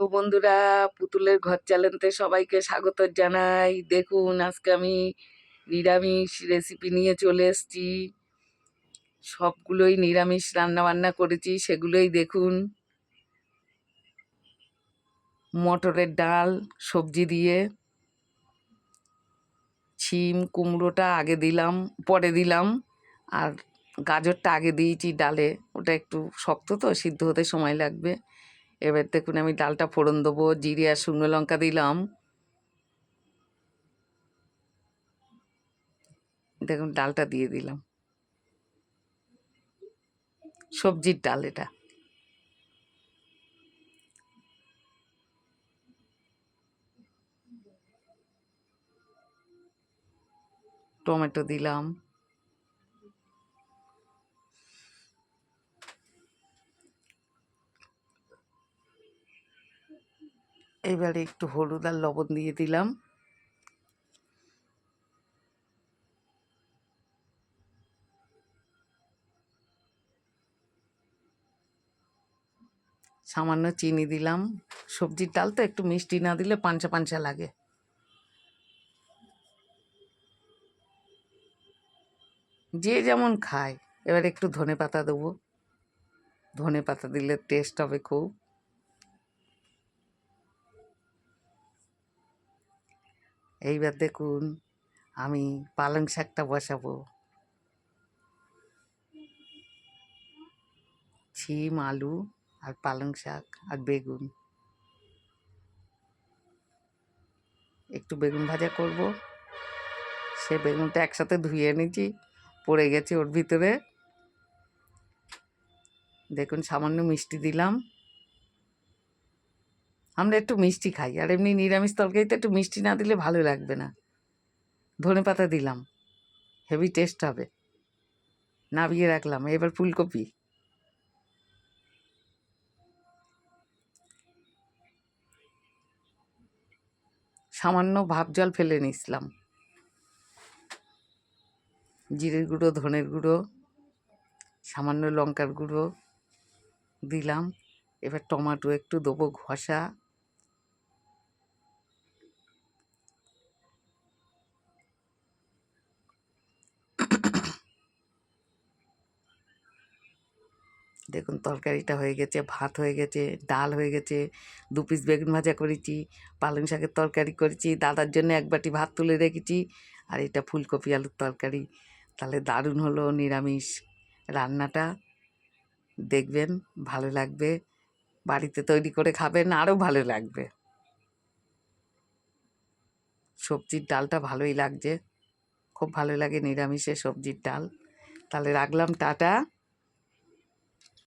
তো বন্ধুরা, পুতুলের ঘর চ্যানেলতে সবাইকে স্বাগত জানাই। দেখুন, আজকে আমি নিরামিষ রেসিপি নিয়ে চলে এসেছি। সবগুলোই নিরামিষ রান্না বান্না করেছি, সেগুলোই দেখুন। মটরের ডাল, সবজি দিয়ে। ছিম, কুমড়োটা আগে দিলাম, পরে দিলাম। আর গাজরটা আগে দিয়েছি ডালে, ওটা একটু শক্ত তো, সিদ্ধ হতে সময় লাগবে। এবার দেখুন আমি ডালটা ফোড়ন দেবো, জিরে আর শুকনো লঙ্কা দিলাম। দেখুন ডালটা দিয়ে দিলাম। সবজির ডাল এটা। টমেটো দিলাম। এবারে একটু হলুদ আর লবণ দিয়ে দিলাম। সামান্য চিনি দিলাম। সবজির ডাল তো একটু মিষ্টি না দিলে পাঞ্চা পাঞ্চা লাগে। যে যেমন খায়, এবার একটু ধনে পাতা দেবো। ধনে পাতা দিলে টেস্ট হবে খুব। এইবার দেখুন, আমি পালং শাকটা বসাবো। ছিম, আলু আর পালং শাক আর বেগুন। একটু বেগুন ভাজা করব। সে বেগুনটা একসাথে ধুয়ে নিয়েছি পড়ে গেছে ওর ভিতরে। দেখুন, সামান্য মিষ্টি দিলাম। আমরা একটু মিষ্টি খাই, আর এমনি নিরামিষ তরকারিতে একটু মিষ্টি না দিলে ভালো লাগবে না। ধনে পাতা দিলাম, হেভি টেস্ট হবে। নাবিয়ে রাখলাম, এবার ফুলকপি। সামান্য ভাব জল ফেলে নিছিলাম জিরের গুঁড়ো, ধনের গুঁড়ো, সামান্য লঙ্কার গুঁড়ো দিলাম। এবার টমাটো একটু দেবো ঘষা। দেখুন তরকারিটা হয়ে গেছে, ভাত হয়ে গেছে, ডাল হয়ে গেছে, দু পিস বেগুন ভাজা করেছি, পালং শাকের তরকারি করেছি, দাদার জন্য এক বাটি ভাত তুলে রেখেছি আর এটা ফুলকপি আলুর তরকারি। তাহলে দারুণ হলো নিরামিষ রান্নাটা। দেখবেন ভালো লাগবে, বাড়িতে তৈরি করে খাবেন আরও ভালো লাগবে। সবজির ডালটা ভালোই লাগছে, খুব ভালো লাগে নিরামিষে সবজির ডাল। তাহলে রাখলাম, টাটা।